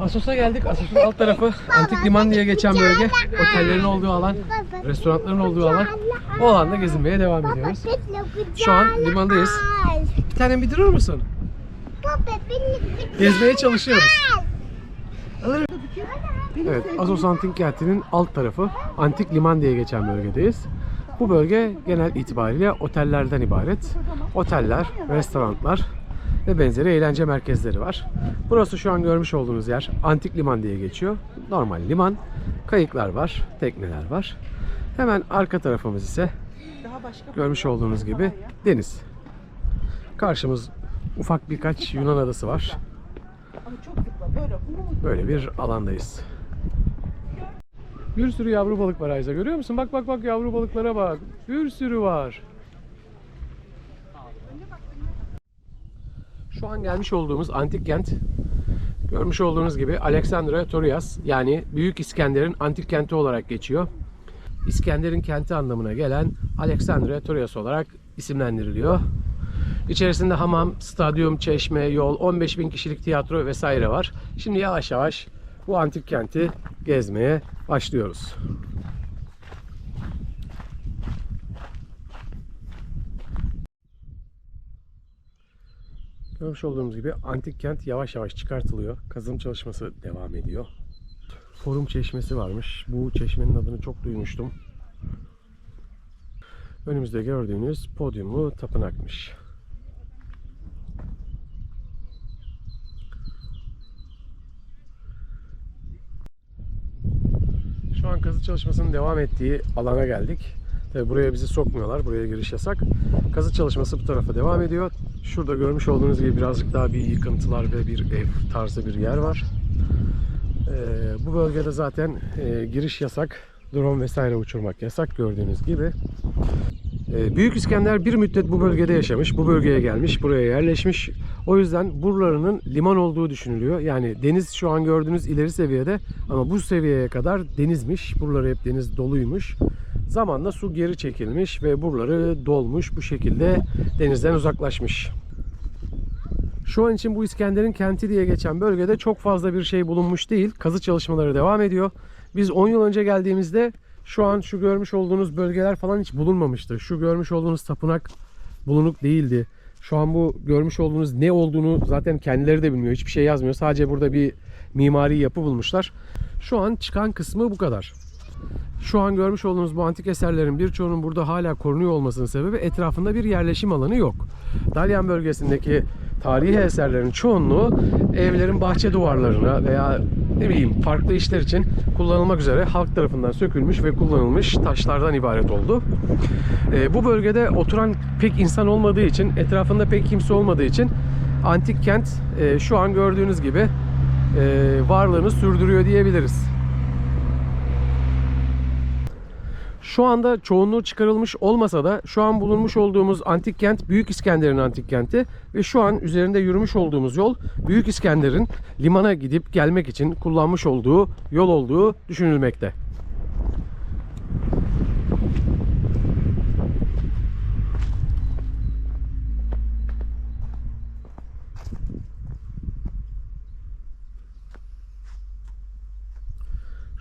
Asos'a geldik. Asos'un alt tarafı Antik Liman diye geçen bölge. Otellerin olduğu alan, restoranların olduğu alan. O alanda gezinmeye devam ediyoruz. Şu an limandayız. Bir tane bir durur musun? Gezmeye çalışıyoruz. Evet, Assos Antik Kenti'nin alt tarafı Antik Liman diye geçen bölgedeyiz. Bu bölge genel itibariyle otellerden ibaret. Oteller, restoranlar ve benzeri eğlence merkezleri var. Burası şu an görmüş olduğunuz yer Antik Liman diye geçiyor. Normal liman. Kayıklar var, tekneler var. Hemen arka tarafımız ise görmüş olduğunuz gibi deniz. Karşımız ufak birkaç Yunan adası var. Böyle bir alandayız. Bir sürü yavru balık var Ayza görüyor musun? Bak bak bak yavru balıklara bak. Bir sürü var. Şu an gelmiş olduğumuz antik kent görmüş olduğunuz gibi Alexandria Torias yani Büyük İskender'in antik kenti olarak geçiyor. İskender'in kenti anlamına gelen Alexandria Torias olarak isimlendiriliyor. İçerisinde hamam, stadyum, çeşme, yol, 15 bin kişilik tiyatro vesaire var. Şimdi yavaş yavaş bu antik kenti gezmeye başlıyoruz. Görmüş olduğumuz gibi antik kent yavaş yavaş çıkartılıyor. Kazım çalışması devam ediyor. Forum çeşmesi varmış. Bu çeşmenin adını çok duymuştum. Önümüzde gördüğünüz podyumlu tapınakmış. Şu an kazı çalışmasının devam ettiği alana geldik. Tabi buraya bizi sokmuyorlar. Buraya giriş yasak. Kazı çalışması bu tarafa devam ediyor. Şurada görmüş olduğunuz gibi birazcık daha bir yıkıntılar ve bir ev tarzı bir yer var. Ee, bu bölgede zaten e, giriş yasak. Drone vesaire uçurmak yasak gördüğünüz gibi. Ee, Büyük İskender bir müddet bu bölgede yaşamış, bu bölgeye gelmiş, buraya yerleşmiş. O yüzden buralarının liman olduğu düşünülüyor. Yani deniz şu an gördüğünüz ileri seviyede ama bu seviyeye kadar denizmiş. Buraları hep deniz doluymuş. Zamanla su geri çekilmiş ve buraları dolmuş. Bu şekilde denizden uzaklaşmış. Şu an için bu İskender'in kenti diye geçen bölgede çok fazla bir şey bulunmuş değil. Kazı çalışmaları devam ediyor. Biz 10 yıl önce geldiğimizde şu an şu görmüş olduğunuz bölgeler falan hiç bulunmamıştı. Şu görmüş olduğunuz tapınak bulunuk değildi. Şu an bu görmüş olduğunuz ne olduğunu zaten kendileri de bilmiyor. Hiçbir şey yazmıyor. Sadece burada bir mimari yapı bulmuşlar. Şu an çıkan kısmı bu kadar. Şu an görmüş olduğunuz bu antik eserlerin birçoğunun burada hala korunuyor olmasının sebebi etrafında bir yerleşim alanı yok. Dalyan bölgesindeki tarihi eserlerin çoğunluğu evlerin bahçe duvarlarına veya ne bileyim farklı işler için kullanılmak üzere halk tarafından sökülmüş ve kullanılmış taşlardan ibaret oldu. Ee, bu bölgede oturan pek insan olmadığı için, etrafında pek kimse olmadığı için antik kent e, şu an gördüğünüz gibi e, varlığını sürdürüyor diyebiliriz. Şu anda çoğunluğu çıkarılmış olmasa da şu an bulunmuş olduğumuz antik kent Büyük İskender'in antik kenti ve şu an üzerinde yürümüş olduğumuz yol Büyük İskender'in limana gidip gelmek için kullanmış olduğu yol olduğu düşünülmekte.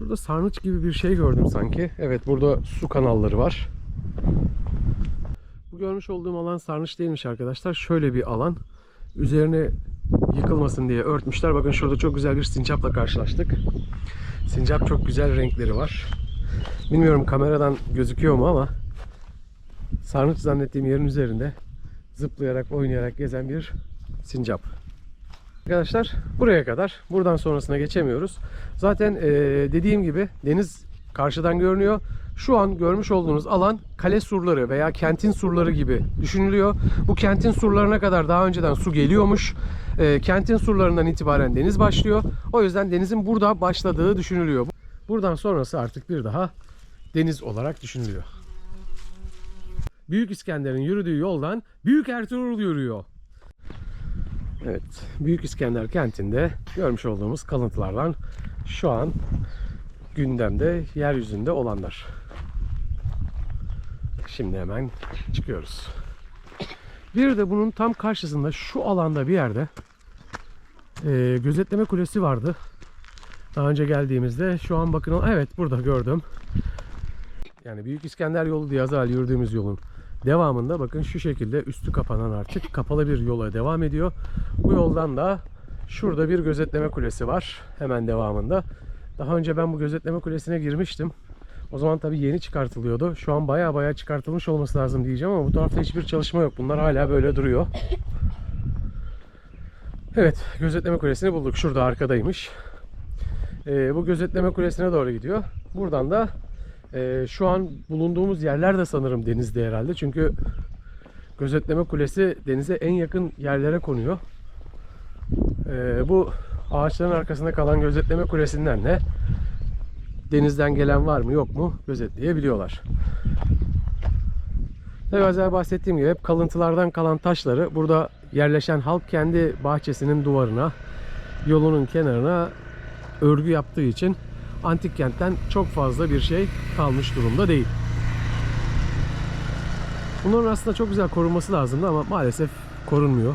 Şurada sarnıç gibi bir şey gördüm sanki. Evet burada su kanalları var. Bu görmüş olduğum alan sarnıç değilmiş arkadaşlar. Şöyle bir alan. Üzerine yıkılmasın diye örtmüşler. Bakın şurada çok güzel bir sincapla karşılaştık. Sincap çok güzel renkleri var. Bilmiyorum kameradan gözüküyor mu ama sarnıç zannettiğim yerin üzerinde zıplayarak oynayarak gezen bir sincap. Arkadaşlar buraya kadar. Buradan sonrasına geçemiyoruz. Zaten eee, dediğim gibi deniz karşıdan görünüyor. Şu an görmüş olduğunuz alan kale surları veya kentin surları gibi düşünülüyor. Bu kentin surlarına kadar daha önceden su geliyormuş. Eee, kentin surlarından itibaren deniz başlıyor. O yüzden denizin burada başladığı düşünülüyor. Buradan sonrası artık bir daha deniz olarak düşünülüyor. Büyük İskender'in yürüdüğü yoldan Büyük Ertuğrul yürüyor. Evet, Büyük İskender kentinde görmüş olduğumuz kalıntılardan şu an gündemde, yeryüzünde olanlar. Şimdi hemen çıkıyoruz. Bir de bunun tam karşısında şu alanda bir yerde Ee, gözetleme kulesi vardı. Daha önce geldiğimizde şu an bakın evet burada gördüm. Yani Büyük İskender yolu diye az evvel yürüdüğümüz yolun devamında bakın şu şekilde üstü kapanan artık kapalı bir yola devam ediyor. Bu yoldan da şurada bir gözetleme kulesi var hemen devamında. Daha önce ben bu gözetleme kulesine girmiştim. O zaman tabii yeni çıkartılıyordu. Şu an baya baya çıkartılmış olması lazım diyeceğim ama bu tarafta hiçbir çalışma yok. Bunlar hala böyle duruyor. Evet, gözetleme kulesini bulduk. Şurada arkadaymış. Ee, bu gözetleme kulesine doğru gidiyor. Buradan da e, şu an bulunduğumuz yerler de sanırım denizde herhalde. Çünkü gözetleme kulesi denize en yakın yerlere konuyor. Ee, bu ağaçların arkasında kalan gözetleme kulesinden de denizden gelen var mı yok mu gözetleyebiliyorlar. Tabii az önce bahsettiğim gibi hep kalıntılardan kalan taşları burada yerleşen halk kendi bahçesinin duvarına, yolunun kenarına örgü yaptığı için antik kentten çok fazla bir şey kalmış durumda değil. Bunların aslında çok güzel korunması lazımdı ama maalesef korunmuyor.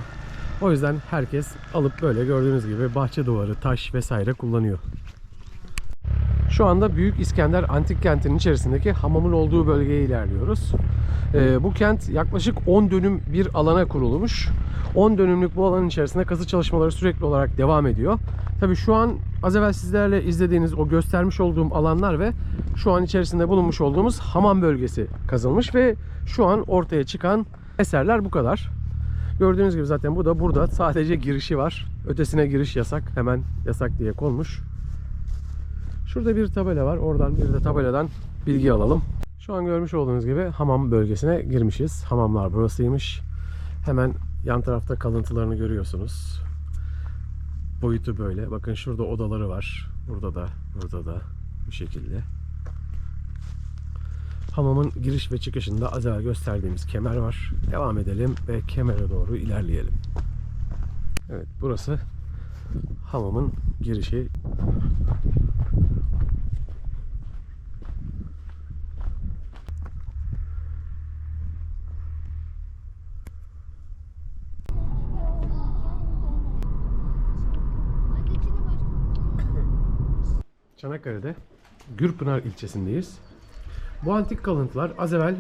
O yüzden herkes alıp böyle gördüğünüz gibi bahçe duvarı, taş vesaire kullanıyor. Şu anda Büyük İskender Antik Kenti'nin içerisindeki hamamın olduğu bölgeye ilerliyoruz. Ee, bu kent yaklaşık 10 dönüm bir alana kurulmuş. 10 dönümlük bu alanın içerisinde kazı çalışmaları sürekli olarak devam ediyor. Tabii şu an az evvel sizlerle izlediğiniz o göstermiş olduğum alanlar ve şu an içerisinde bulunmuş olduğumuz hamam bölgesi kazılmış ve şu an ortaya çıkan eserler bu kadar. Gördüğünüz gibi zaten bu da burada sadece girişi var. Ötesine giriş yasak. Hemen yasak diye konmuş. Şurada bir tabela var. Oradan bir de tabeladan bilgi alalım. Şu an görmüş olduğunuz gibi hamam bölgesine girmişiz. Hamamlar burasıymış. Hemen yan tarafta kalıntılarını görüyorsunuz. Boyutu böyle. Bakın şurada odaları var. Burada da, burada da bu şekilde. Hamamın giriş ve çıkışında az evvel gösterdiğimiz kemer var. Devam edelim ve kemere doğru ilerleyelim. Evet burası hamamın girişi. Çanakkale'de Gürpınar ilçesindeyiz. Bu antik kalıntılar az evvel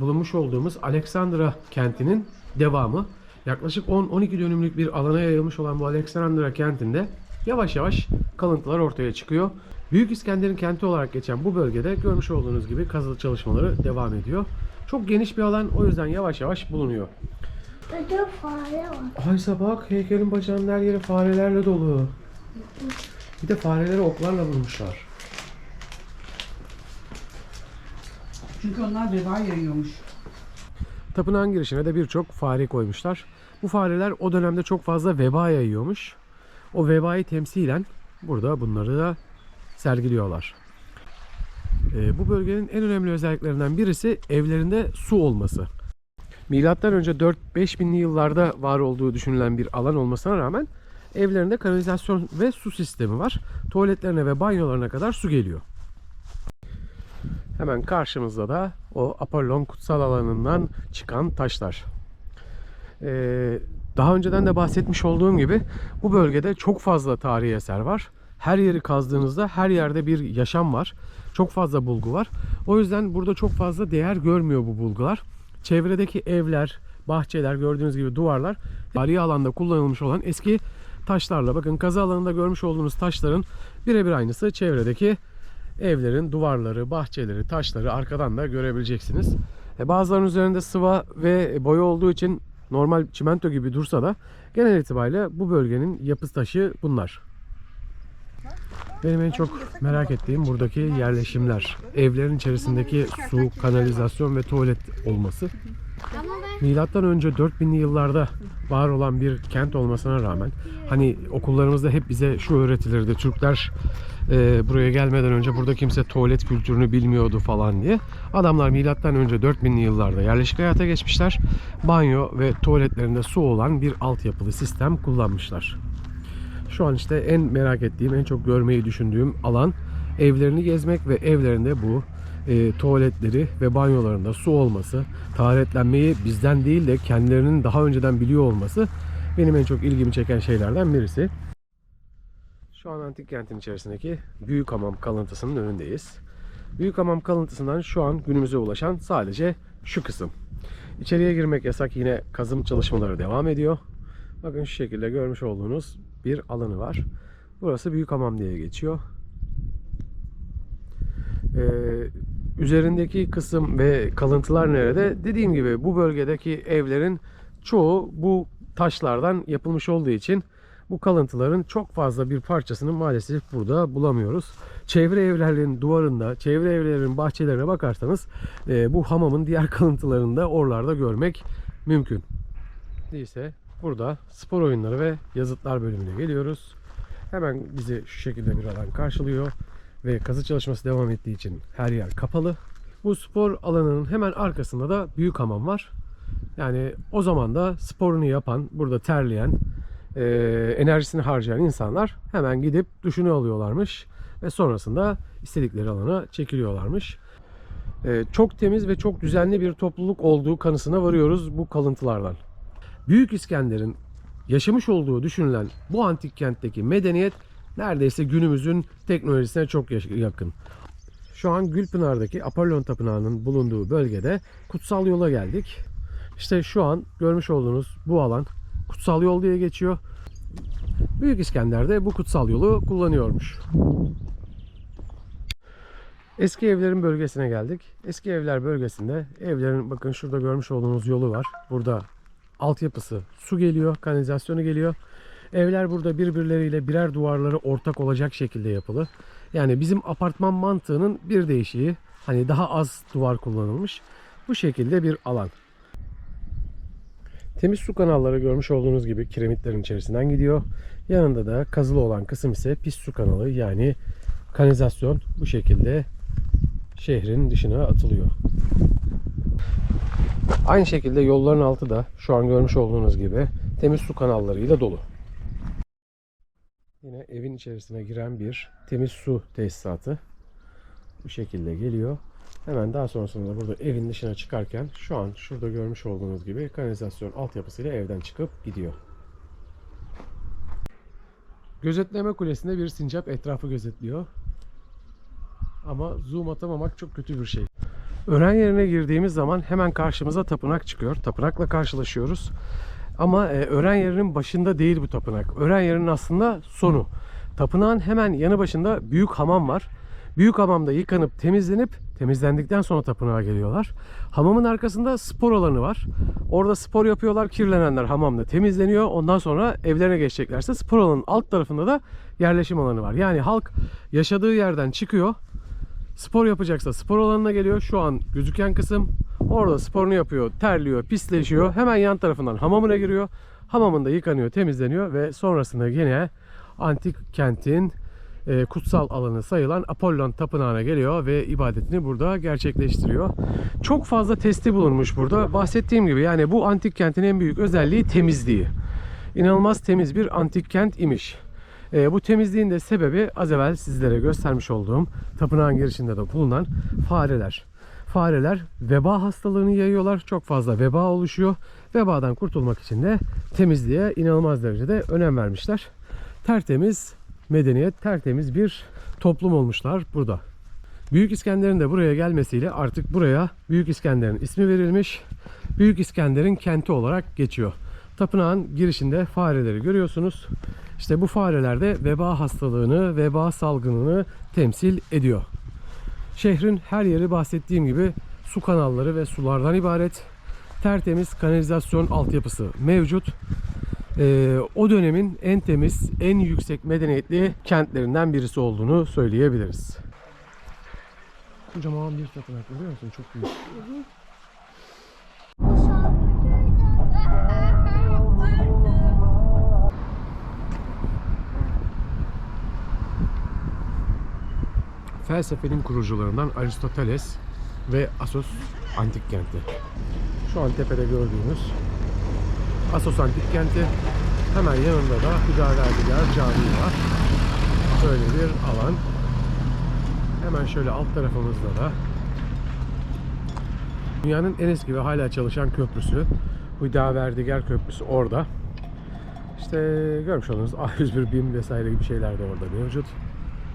bulunmuş olduğumuz Aleksandra kentinin devamı. Yaklaşık 10-12 dönümlük bir alana yayılmış olan bu Aleksandra kentinde yavaş yavaş kalıntılar ortaya çıkıyor. Büyük İskender'in kenti olarak geçen bu bölgede görmüş olduğunuz gibi kazı çalışmaları devam ediyor. Çok geniş bir alan o yüzden yavaş yavaş bulunuyor. Burada fare var. Aysa bak heykelin bacağının her yeri farelerle dolu. Bir de fareleri oklarla vurmuşlar. Çünkü onlar veba yayıyormuş. Tapınağın girişine de birçok fare koymuşlar. Bu fareler o dönemde çok fazla veba yayıyormuş. O vebayı temsilen burada bunları da sergiliyorlar. Ee, bu bölgenin en önemli özelliklerinden birisi evlerinde su olması. Milattan önce 4-5 binli yıllarda var olduğu düşünülen bir alan olmasına rağmen evlerinde kanalizasyon ve su sistemi var. Tuvaletlerine ve banyolarına kadar su geliyor. Hemen karşımızda da o Apollon kutsal alanından çıkan taşlar. Ee, daha önceden de bahsetmiş olduğum gibi bu bölgede çok fazla tarihi eser var. Her yeri kazdığınızda her yerde bir yaşam var. Çok fazla bulgu var. O yüzden burada çok fazla değer görmüyor bu bulgular. Çevredeki evler, bahçeler, gördüğünüz gibi duvarlar tarihi alanda kullanılmış olan eski taşlarla. Bakın kazı alanında görmüş olduğunuz taşların birebir aynısı çevredeki evlerin duvarları, bahçeleri, taşları arkadan da görebileceksiniz. E, bazılarının üzerinde sıva ve boya olduğu için normal çimento gibi dursa da genel itibariyle bu bölgenin yapı taşı bunlar. Benim en çok merak ettiğim buradaki yerleşimler. Evlerin içerisindeki su, kanalizasyon ve tuvalet olması. Milattan önce 4000'li yıllarda var olan bir kent olmasına rağmen hani okullarımızda hep bize şu öğretilirdi. Türkler e, buraya gelmeden önce burada kimse tuvalet kültürünü bilmiyordu falan diye. Adamlar milattan önce 4000'li yıllarda yerleşik hayata geçmişler. Banyo ve tuvaletlerinde su olan bir altyapılı sistem kullanmışlar. Şu an işte en merak ettiğim, en çok görmeyi düşündüğüm alan evlerini gezmek ve evlerinde bu e, tuvaletleri ve banyolarında su olması, taharetlenmeyi bizden değil de kendilerinin daha önceden biliyor olması benim en çok ilgimi çeken şeylerden birisi. Şu an antik kentin içerisindeki Büyük Hamam kalıntısının önündeyiz. Büyük Hamam kalıntısından şu an günümüze ulaşan sadece şu kısım. İçeriye girmek yasak yine kazım çalışmaları devam ediyor. Bakın şu şekilde görmüş olduğunuz bir alanı var. Burası Büyük Hamam diye geçiyor. Ee, üzerindeki kısım ve kalıntılar nerede? Dediğim gibi bu bölgedeki evlerin çoğu bu taşlardan yapılmış olduğu için bu kalıntıların çok fazla bir parçasını maalesef burada bulamıyoruz. Çevre evlerin duvarında, çevre evlerin bahçelerine bakarsanız e, bu hamamın diğer kalıntılarını da oralarda görmek mümkün. Neyse burada spor oyunları ve yazıtlar bölümüne geliyoruz. Hemen bizi şu şekilde bir alan karşılıyor ve kazı çalışması devam ettiği için her yer kapalı. Bu spor alanının hemen arkasında da büyük hamam var. Yani o zaman da sporunu yapan, burada terleyen, e, enerjisini harcayan insanlar hemen gidip duşunu alıyorlarmış ve sonrasında istedikleri alana çekiliyorlarmış. E, çok temiz ve çok düzenli bir topluluk olduğu kanısına varıyoruz bu kalıntılardan. Büyük İskender'in yaşamış olduğu düşünülen bu antik kentteki medeniyet neredeyse günümüzün teknolojisine çok yakın. Şu an Gülpınar'daki Apollon Tapınağı'nın bulunduğu bölgede kutsal yola geldik. İşte şu an görmüş olduğunuz bu alan kutsal yol diye geçiyor. Büyük İskender de bu kutsal yolu kullanıyormuş. Eski evlerin bölgesine geldik. Eski evler bölgesinde evlerin bakın şurada görmüş olduğunuz yolu var. Burada altyapısı su geliyor, kanalizasyonu geliyor. Evler burada birbirleriyle birer duvarları ortak olacak şekilde yapılı. Yani bizim apartman mantığının bir değişiği. Hani daha az duvar kullanılmış. Bu şekilde bir alan. Temiz su kanalları görmüş olduğunuz gibi kiremitlerin içerisinden gidiyor. Yanında da kazılı olan kısım ise pis su kanalı yani kanalizasyon bu şekilde şehrin dışına atılıyor. Aynı şekilde yolların altı da şu an görmüş olduğunuz gibi temiz su kanallarıyla dolu. Yine evin içerisine giren bir temiz su tesisatı bu şekilde geliyor. Hemen daha sonrasında burada evin dışına çıkarken şu an şurada görmüş olduğunuz gibi kanalizasyon altyapısıyla evden çıkıp gidiyor. Gözetleme kulesinde bir sincap etrafı gözetliyor. Ama zoom atamamak çok kötü bir şey. Öğren yerine girdiğimiz zaman hemen karşımıza tapınak çıkıyor. Tapınakla karşılaşıyoruz. Ama e, öğren yerinin başında değil bu tapınak. Öğren yerinin aslında sonu. Tapınağın hemen yanı başında büyük hamam var. Büyük hamamda yıkanıp temizlenip temizlendikten sonra tapınağa geliyorlar. Hamamın arkasında spor alanı var. Orada spor yapıyorlar. Kirlenenler hamamda temizleniyor. Ondan sonra evlerine geçeceklerse spor alanının alt tarafında da yerleşim alanı var. Yani halk yaşadığı yerden çıkıyor. Spor yapacaksa spor alanına geliyor. Şu an gözüken kısım orada sporunu yapıyor, terliyor, pisleşiyor. Hemen yan tarafından hamamına giriyor. Hamamında yıkanıyor, temizleniyor ve sonrasında yine antik kentin e, kutsal alanı sayılan Apollon tapınağına geliyor ve ibadetini burada gerçekleştiriyor. Çok fazla testi bulunmuş burada. Bahsettiğim gibi yani bu antik kentin en büyük özelliği temizliği. İnanılmaz temiz bir antik kent imiş. E, bu temizliğin de sebebi az evvel sizlere göstermiş olduğum tapınağın girişinde de bulunan fareler. Fareler veba hastalığını yayıyorlar. Çok fazla veba oluşuyor. Vebadan kurtulmak için de temizliğe inanılmaz derecede önem vermişler. Tertemiz medeniyet, tertemiz bir toplum olmuşlar burada. Büyük İskender'in de buraya gelmesiyle artık buraya Büyük İskender'in ismi verilmiş. Büyük İskender'in kenti olarak geçiyor. Tapınağın girişinde fareleri görüyorsunuz. İşte bu fareler de veba hastalığını, veba salgınını temsil ediyor. Şehrin her yeri bahsettiğim gibi su kanalları ve sulardan ibaret. Tertemiz kanalizasyon altyapısı mevcut. Ee, o dönemin en temiz, en yüksek medeniyetli kentlerinden birisi olduğunu söyleyebiliriz. Kocaman bir tapınak görüyor musun? Çok büyük. Felsefenin kurucularından Aristoteles ve Asos antik kenti. Şu an tepede gördüğünüz Asos antik kenti. Hemen yanında da Hüdaverdigar Camii var. Böyle bir alan. Hemen şöyle alt tarafımızda da dünyanın en eski ve hala çalışan köprüsü Hüdaverdigar Köprüsü orada. İşte görmüş olduğunuz A101 BİM vesaire gibi şeyler de orada mevcut.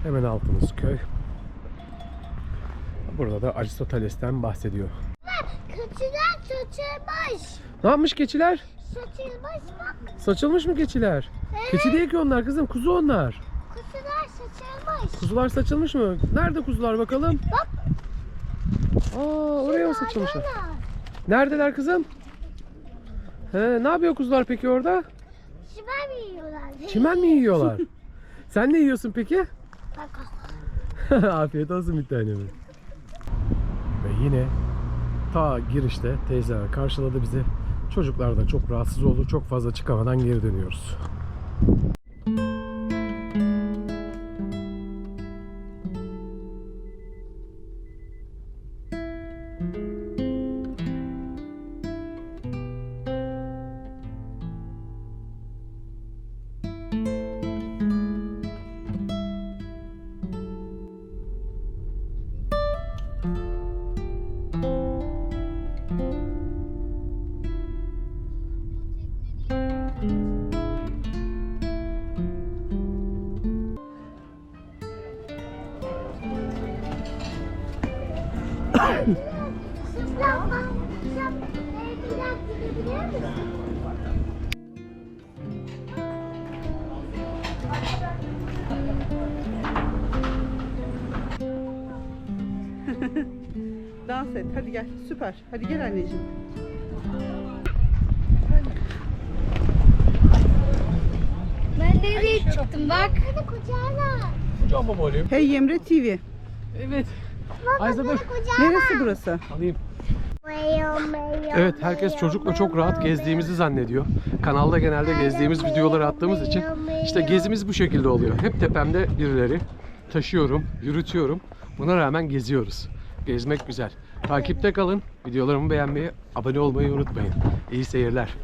Hemen altımız köy. Burada da Aristoteles'ten bahsediyor. Keçiler saçılmış. Ne yapmış keçiler? Saçılmış bak. Saçılmış mı keçiler? Keçi değil ki onlar kızım, kuzu onlar. Keçiler saçılmış. Kuzular saçılmış mı? Nerede kuzular bakalım? Bak. Aa, oraya mı saçılmışlar? Neredeler kızım? He, ne yapıyor kuzular peki orada? Çimen mi yiyorlar? Çimen mi yiyorlar? Sen ne yiyorsun peki? Bak. Afiyet olsun bir tanem. Ve yine ta girişte teyzeler karşıladı bizi. Çocuklar da çok rahatsız oldu. Çok fazla çıkamadan geri dönüyoruz. Dans et. Hadi gel. Süper. Hadi gel anneciğim. Ben nereye çıktım bak. Hadi kucağına. Hocam baba olayım. Hey Yemre TV. Evet. Ayza dur. Neresi burası? Alayım. Evet herkes çocukla çok rahat gezdiğimizi zannediyor. Kanalda genelde gezdiğimiz videoları attığımız için işte gezimiz bu şekilde oluyor. Hep tepemde birileri taşıyorum, yürütüyorum. Buna rağmen geziyoruz. Gezmek güzel. Takipte kalın. Videolarımı beğenmeyi, abone olmayı unutmayın. İyi seyirler.